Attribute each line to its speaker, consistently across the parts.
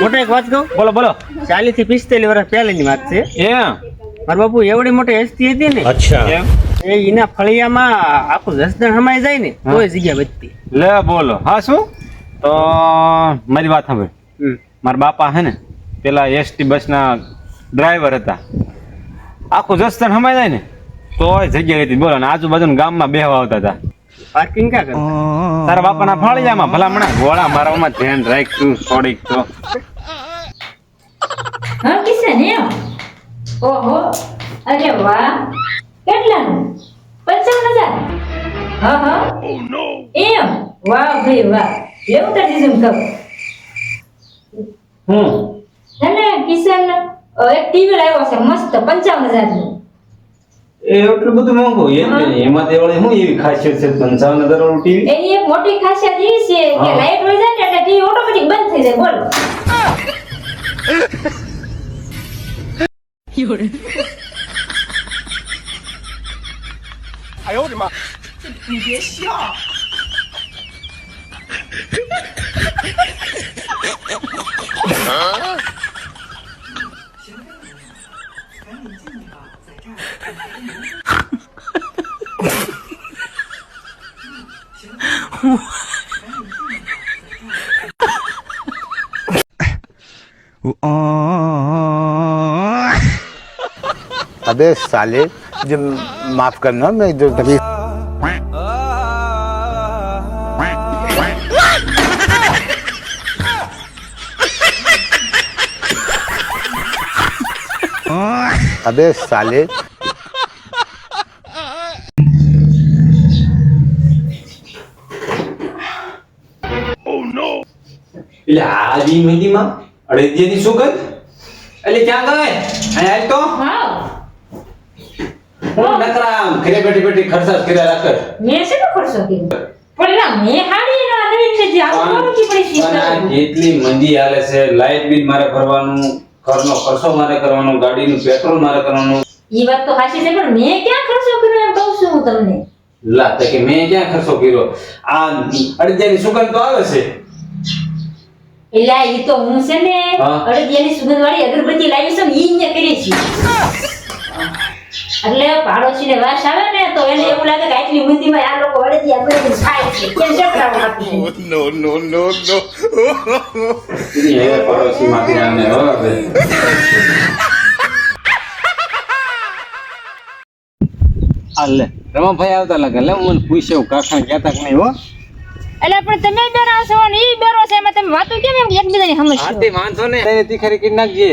Speaker 1: મોટો એક વાત કહું?
Speaker 2: બોલો બોલો.
Speaker 1: ચાલીસથી પિસ્તાલીસ વર્ષ પહેલાની વાત છે. મારા બાપુ એવડી મોટી હસ્તી હતી ને
Speaker 2: એમ.
Speaker 1: એ એના ફળિયામાં આખું જસદણ હમાઈ જાય ને તોય જગ્યા બચતી
Speaker 2: લે બોલો. હા શું? તો મારી વાત સાંભળ. મારા બાપા હે ને પેલા એસટી બસના ડ્રાઈવર હતા. આખું જસ્તન સમાય જાય ને તો જગ્યા હતી. બોલો ને આજુબાજુ ગામમાં બેહવા આવતા હતા.
Speaker 1: પાર્કિંગ ક્યાં કરે
Speaker 2: તારા બાપાના ફાળિયામાં ભલામણા. ઘોડા મારવામાં ધ્યાન રાખ તું થોડીક તો.
Speaker 3: હા કિશન એમ ઓહો અરે વાહ. કેટલાનું? પંચાવન હજાર? હા હા. એમ વાહ ભાઈ વાહ. એવું તાર જીજું કહું.
Speaker 2: હું?
Speaker 3: અને કિશન એક ટીવી લાવ્યો છે મસ્ત પંચાવન હજારનું.
Speaker 2: એ એટલું બધું મોંઘું એમ. એમાં તે વળી શું એવી ખાસિયત છે? પંચાવન હજાર વાળું ટીવી?
Speaker 3: એની એક મોટી ખાસિયત એ છે કે લાઈટ વહી જાય ને એટલે ટીવી ઓટોમેટિક બંધ થઈ જાય. બોલો.
Speaker 4: अबे साले जो माफ करना मैं जो कभी अबे साले
Speaker 2: એટલે આ વી મહિનીમાં અડદિયાની શું કર? એટલે ક્યાં ગઈ અહીં આજ તો?
Speaker 3: હા
Speaker 2: હું નકરા આમ ઘરે બેઠી બેઠી ખર્ચા કર્યા રાખે.
Speaker 3: મેં શેનો ખર્ચો કર્યો? પણ એલા મેં હાડી નવીન છે જે આવું કોણ કી પડી શીખ
Speaker 2: જેટલી મંદી હાલે છે લાઇટ બિલ મારે ભરવાનું ઘરનો ખર્ચો મારે કરવાનો ગાડીનું પેટ્રોલ મારે કરવાનું.
Speaker 3: ઈ વાત તો સાચી છે પણ મેં ક્યાં ખર્ચો કર્યો એમ કહું છું હું તમને?
Speaker 2: લા કે મેં ક્યાં ખર્ચો કર્યો? આ અડદિયાની સુગંધ તો આવે છે?
Speaker 3: એલા ઈ તો હું છે ને. અડદિયાની સુગંધ વાળી અગરબત્તી લાવી છું ને ઈ ને કરી છે. એટલે પાડોશીને વાસ આવે ને તો એને એવું લાગે કે આટલી મંદીમાં આ લોકો અડદિયા કરીને ખાય છે. કેમ ચકરાવો આપે છે
Speaker 2: એની હવે પડોશી માંથી આને હવે આ લે. રમાભાઈ આવતા લાગે. લે હું મને પૂછ્યું કારખાને ગયા તા કે નહીં હો.
Speaker 3: એટલે પણ તમે બેરા છો ને ઈ બેરો છે એમાં તમે વાતો કેમ એમ એકબીજાની સમજશો?
Speaker 2: આથી વાંધો ને તે તીખરી કરી નાખજે.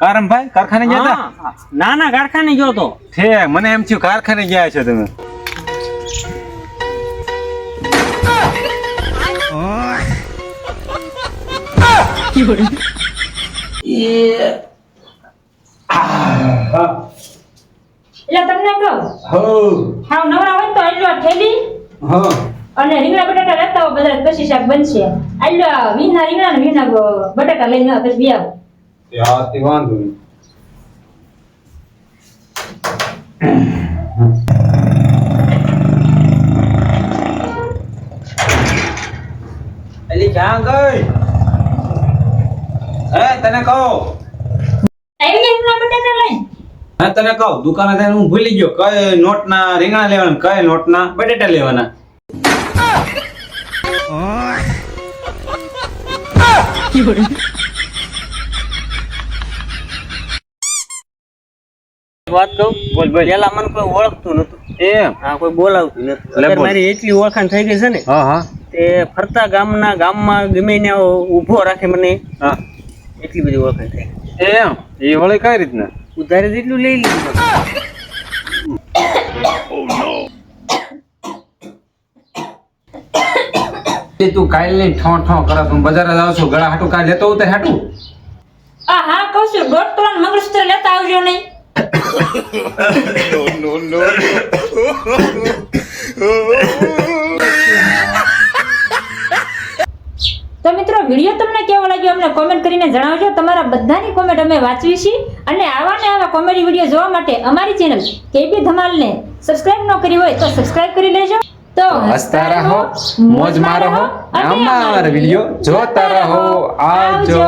Speaker 2: કારમભાઈ કારખાને ગયા
Speaker 1: હતા ના ના કારખાને ગયો તો.
Speaker 2: છે મને એમ થયું કારખાને ગયા છો તમે.
Speaker 3: એટલે તમને કહું.
Speaker 2: હો.
Speaker 3: હા નવરા હોય તો આટલો થેલી
Speaker 2: હા.
Speaker 3: અને રીંગણા બટાટા લેતા હોય બધા પછી શાક બનશે. આટલો વીના રીંગણા ને વીના બટાકા બટાટા લઈને પછી બી આવો.
Speaker 2: ત્યાંથી વાંધો નહીં. અલી ક્યાં ગઈ? હે તને કહો.
Speaker 3: આવી ગયા રીંગણા બટાટા લઈને.
Speaker 2: હે તને કહું દુકાને થઈને હું ભૂલી ગયો કઈ નોટના રીંગણા લેવાના કઈ નોટના બટેટા લેવાના.
Speaker 1: વાત કહું?
Speaker 2: બોલ બોલ
Speaker 1: પેલા મને કોઈ ઓળખતું નતું
Speaker 2: એમ?
Speaker 1: હા કોઈ બોલાવતું નતું અત્યારે મારી એટલી ઓળખાણ થઈ ગઈ છે ને
Speaker 2: હા હા.
Speaker 1: તે ફરતા ગામના ગામમાં ગમે ને ઊભો રાખે મને
Speaker 2: હા.
Speaker 1: એટલી બધી ઓળખાણ થઈ
Speaker 2: એમ? એ વળી કઈ રીતના?
Speaker 1: ઉધારે જેટલું લઈ લીધું
Speaker 2: તું કાલની ઠો ઠો કરે તું બજાર જાવ છું. ગળા હાટું કાલ લેતો ઉતર હાટું?
Speaker 3: આ હા કહું છું દોઢ તોલા મંગળસૂત્ર લેતા આવજો નહીં. તો મિત્રો વીડિયો તમને કેવો લાગ્યો અમને કોમેન્ટ કરીને જણાવજો. તમારા બધાની કોમેન્ટ અમે વાંચવી છીએ અને આવા ને આવા કોમેડી વીડિયો જોવા માટે અમારી ચેનલ કેપી ધમાલને સબસ્ક્રાઇબ ન કરી હોય તો સબસ્ક્રાઇબ કરી લેજો. તો
Speaker 2: હસતા રહો મોજમાં રહો અમારા વીડિયો જોતા રહો. આવજો.